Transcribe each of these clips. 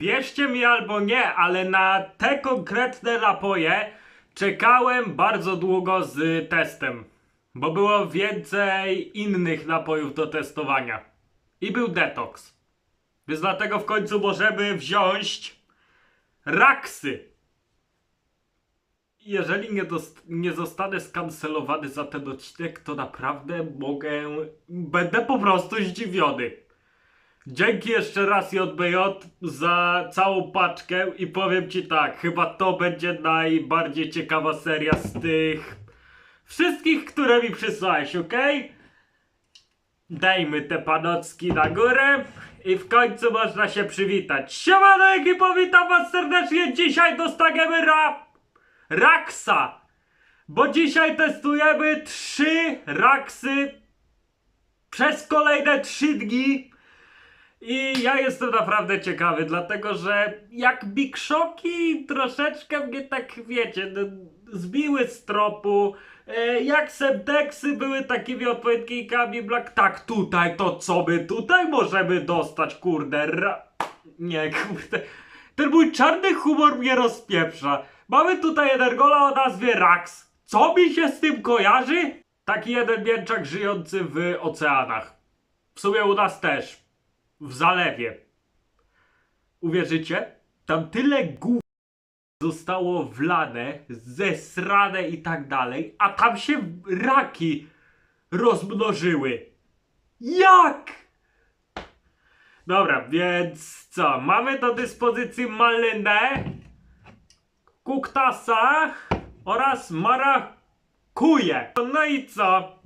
Wierzcie mi albo nie, ale na te konkretne napoje czekałem bardzo długo z testem. Bo było więcej innych napojów do testowania. I był detoks. Więc dlatego w końcu możemy wziąć Raksy. Jeżeli nie, nie zostanę skancelowany za ten odcinek, to naprawdę mogę. Będę po prostu zdziwiony. Dzięki jeszcze raz JBJ za całą paczkę i powiem ci tak, chyba to będzie najbardziej ciekawa seria z tych wszystkich, które mi przysłałeś, ok? Dajmy te panocki na górę i w końcu można się przywitać. Siemano ekipo, witam was serdecznie, dzisiaj dostaniemy ra... Raksa! Bo dzisiaj testujemy trzy Raksy przez kolejne trzy dni. I ja jestem naprawdę ciekawy, dlatego że jak Big Shocki troszeczkę mnie tak, wiecie, no, zbiły z tropu. E, jak Semtexy były takimi odpowiednikami Black, tak tutaj, to co my tutaj możemy dostać, kurde, ra... Nie, kurde. Ten mój czarny humor mnie rozpieprza. Mamy tutaj Energola o nazwie Rax. Co mi się z tym kojarzy? Taki jeden mięczak żyjący w oceanach. W sumie u nas też w zalewie. Uwierzycie? Tam tyle głów zostało wlane, zesrane i tak dalej, a tam się raki rozmnożyły. Jak? Dobra, więc co? Mamy do dyspozycji malinę, kuktasa oraz marakuje. No i co?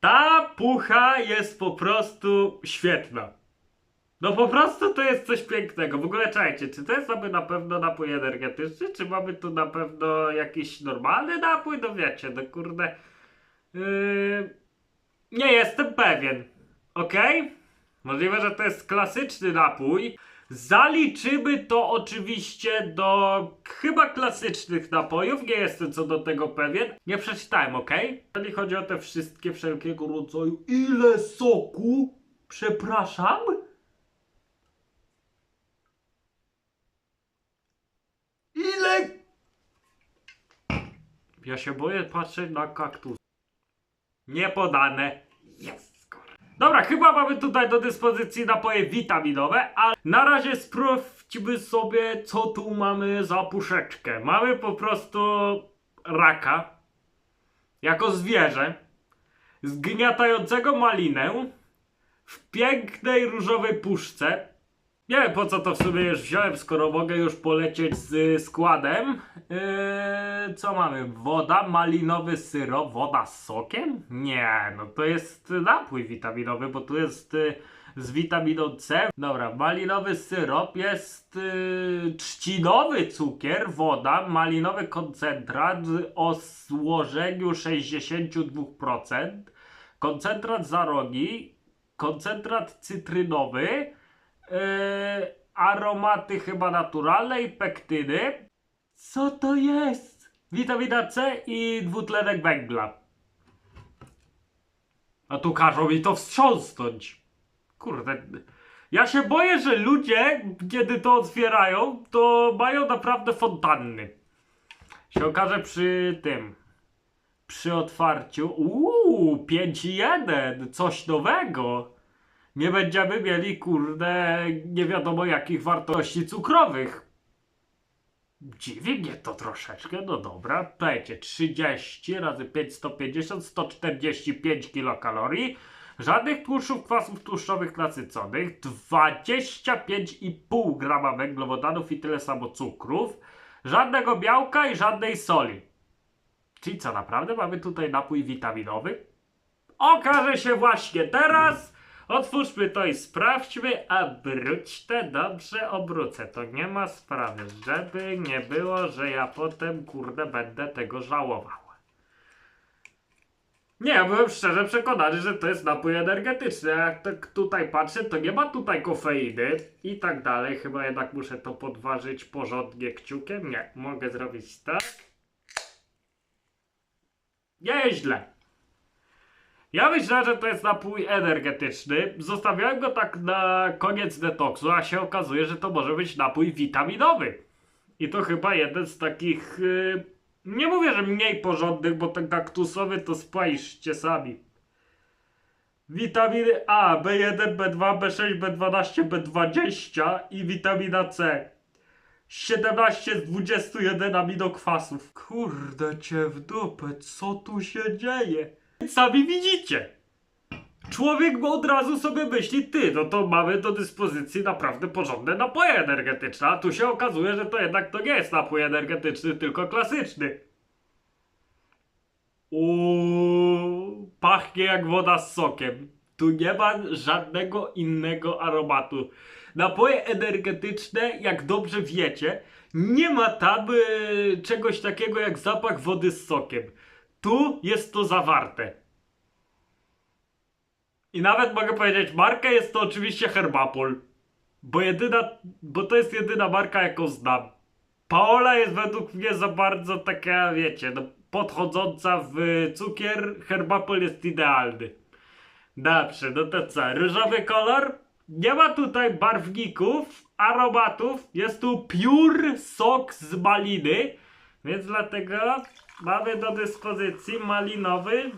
Ta pucha jest po prostu świetna. No po prostu to jest coś pięknego. W ogóle czekajcie, czy to jest aby na pewno napój energetyczny, czy mamy tu na pewno jakiś normalny napój? No wiecie, no kurde. Yy... Nie jestem pewien. Okej? Możliwe, że to jest klasyczny napój. Zaliczymy to oczywiście do chyba klasycznych napojów. Nie jestem co do tego pewien. Nie przeczytałem, ok? Jeżeli chodzi o te wszystkie wszelkiego rodzaju. Ile soku? Przepraszam? Ile? Ja się boję patrzeć na kaktus. Niepodane. Jest. Dobra, chyba mamy tutaj do dyspozycji napoje witaminowe, a na razie sprawdźmy sobie, co tu mamy za puszeczkę. Mamy po prostu raka, jako zwierzę, zgniatającego malinę w pięknej różowej puszce. Nie wiem po co to w sumie już wziąłem, skoro mogę już polecieć z składem. Yy, co mamy? Woda, malinowy syrop, woda z sokiem? Nie, no to jest napój witaminowy, bo tu jest y, z witaminą C. Dobra, malinowy syrop, jest y, trzcinowy cukier, woda, malinowy koncentrat o złożeniu 62%, koncentrat zarogi, koncentrat cytrynowy, Yy, aromaty chyba naturalne i pektyny. Co to jest? Witamina C i dwutlenek węgla. A tu każą mi to wstrząsnąć. Kurde. Ja się boję, że ludzie, kiedy to otwierają, to mają naprawdę fontanny. Się okaże przy tym. Przy otwarciu. Uuu, 5,1. Coś nowego nie będziemy mieli, kurde, nie wiadomo jakich wartości cukrowych. Dziwi mnie to troszeczkę, no dobra, dajcie 30 razy 5, 150, 145 kilokalorii, żadnych tłuszczów, kwasów tłuszczowych nasyconych, 25,5 grama węglowodanów i tyle samo cukrów, żadnego białka i żadnej soli. Czyli co, naprawdę mamy tutaj napój witaminowy? Okaże się właśnie teraz. Otwórzmy to i sprawdźmy, a brudźte dobrze obrócę. To nie ma sprawy, żeby nie było, że ja potem, kurde, będę tego żałował. Nie, ja byłem szczerze przekonany, że to jest napój energetyczny. Jak tak tutaj patrzę, to nie ma tutaj kofeiny i tak dalej. Chyba jednak muszę to podważyć porządnie kciukiem. Nie, mogę zrobić tak. Nieźle. Ja myślę, że to jest napój energetyczny. Zostawiałem go tak na koniec detoksu, a się okazuje, że to może być napój witaminowy. I to chyba jeden z takich. y, nie mówię, że mniej porządnych, bo ten kaktusowy to spajszcie sami. Witaminy A, B1, B2, B6, B12, B20 i witamina C. 17 z 21 aminokwasów. Kurde cię w dupę, co tu się dzieje? Sami widzicie. Człowiek od razu sobie myśli, ty, no to mamy do dyspozycji naprawdę porządne napoje energetyczne, a tu się okazuje, że to jednak to nie jest napój energetyczny, tylko klasyczny. Uuu, pachnie jak woda z sokiem. Tu nie ma żadnego innego aromatu. Napoje energetyczne, jak dobrze wiecie, nie ma tam e, czegoś takiego jak zapach wody z sokiem. Tu jest to zawarte. I nawet mogę powiedzieć, marka jest to oczywiście Herbapol. Bo jedyna, bo to jest jedyna marka, jaką znam. Paola jest według mnie za bardzo taka, wiecie, no, podchodząca w cukier. Herbapol jest idealny. Dobrze, no to co? Różowy kolor? Nie ma tutaj barwników, aromatów. Jest tu pure sok z maliny. Więc dlatego mamy do dyspozycji malinowy.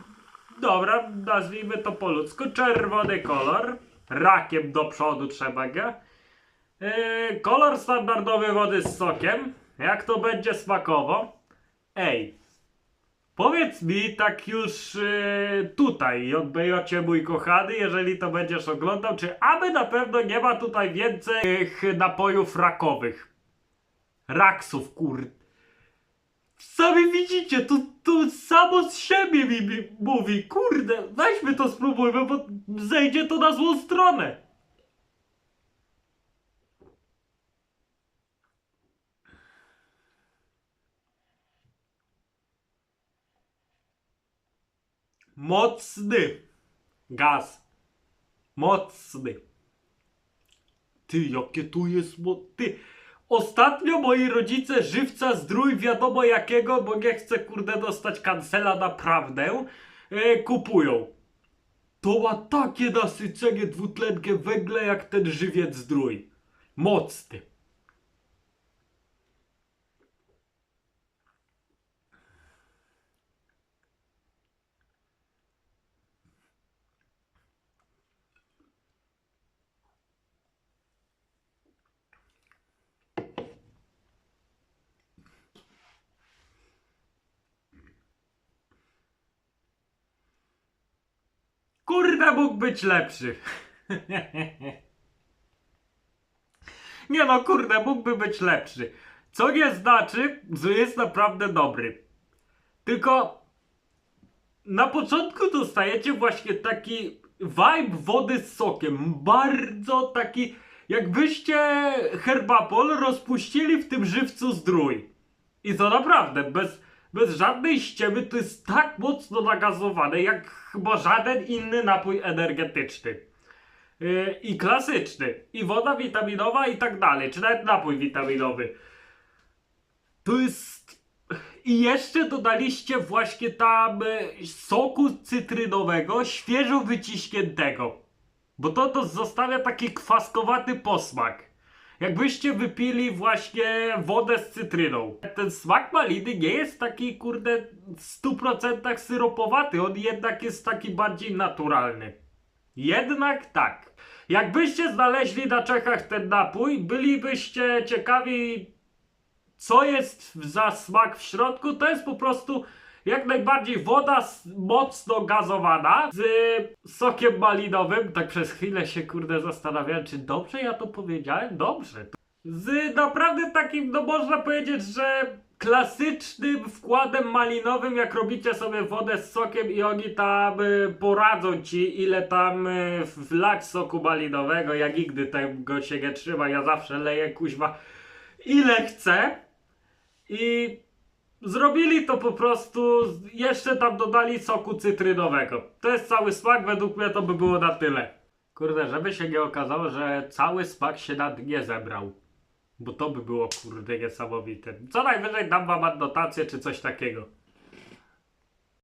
Dobra, nazwijmy to po ludzku. Czerwony kolor. Rakiem do przodu trzeba go. Yy, kolor standardowy wody z sokiem. Jak to będzie smakowo? Ej, Powiedz mi tak już yy, tutaj, JBJ mój kochany, jeżeli to będziesz oglądał, czy aby na pewno nie ma tutaj więcej napojów rakowych. Raksów, kur... Sami widzicie, to, to samo z siebie mi, mi mówi, kurde, weźmy to spróbujmy, bo zejdzie to na złą stronę. Mocny gaz. Mocny. Ty, jakie tu jest mo... Ostatnio moi rodzice żywca zdrój wiadomo jakiego, bo nie chcę kurde dostać kancela naprawdę, e, kupują. To ma takie nasycenie dwutlenkiem węgla jak ten żywiec zdrój. Mocny. Kurde, mógł być lepszy. nie no, kurde, mógłby być lepszy. Co nie znaczy, że jest naprawdę dobry. Tylko na początku dostajecie właśnie taki vibe wody z sokiem. Bardzo taki, jakbyście herbapol rozpuścili w tym żywcu zdrój. I to naprawdę, bez, bez żadnej ściemy, to jest tak mocno nagazowane, jak chyba żaden inny napój energetyczny. Yy, I klasyczny. I woda witaminowa i tak dalej. Czy nawet napój witaminowy. To jest... I jeszcze dodaliście właśnie tam e, soku cytrynowego, świeżo wyciśniętego. Bo to to zostawia taki kwaskowaty posmak. Jakbyście wypili właśnie wodę z cytryną. Ten smak maliny nie jest taki, kurde, w 100% syropowaty. On jednak jest taki bardziej naturalny. Jednak tak. Jakbyście znaleźli na Czechach ten napój, bylibyście ciekawi, co jest za smak w środku. To jest po prostu jak najbardziej woda mocno gazowana z y, sokiem malinowym. Tak przez chwilę się kurde zastanawiałem, czy dobrze ja to powiedziałem? Dobrze. Z naprawdę takim, no można powiedzieć, że klasycznym wkładem malinowym, jak robicie sobie wodę z sokiem i oni tam y, poradzą ci, ile tam y, wlać soku malinowego. Ja nigdy tego się nie trzyma, ja zawsze leję kuźwa ile chcę. I zrobili to po prostu, jeszcze tam dodali soku cytrynowego. To jest cały smak, według mnie to by było na tyle. Kurde, żeby się nie okazało, że cały smak się na dnie zebrał. Bo to by było kurde niesamowite. Co najwyżej dam wam adnotację czy coś takiego.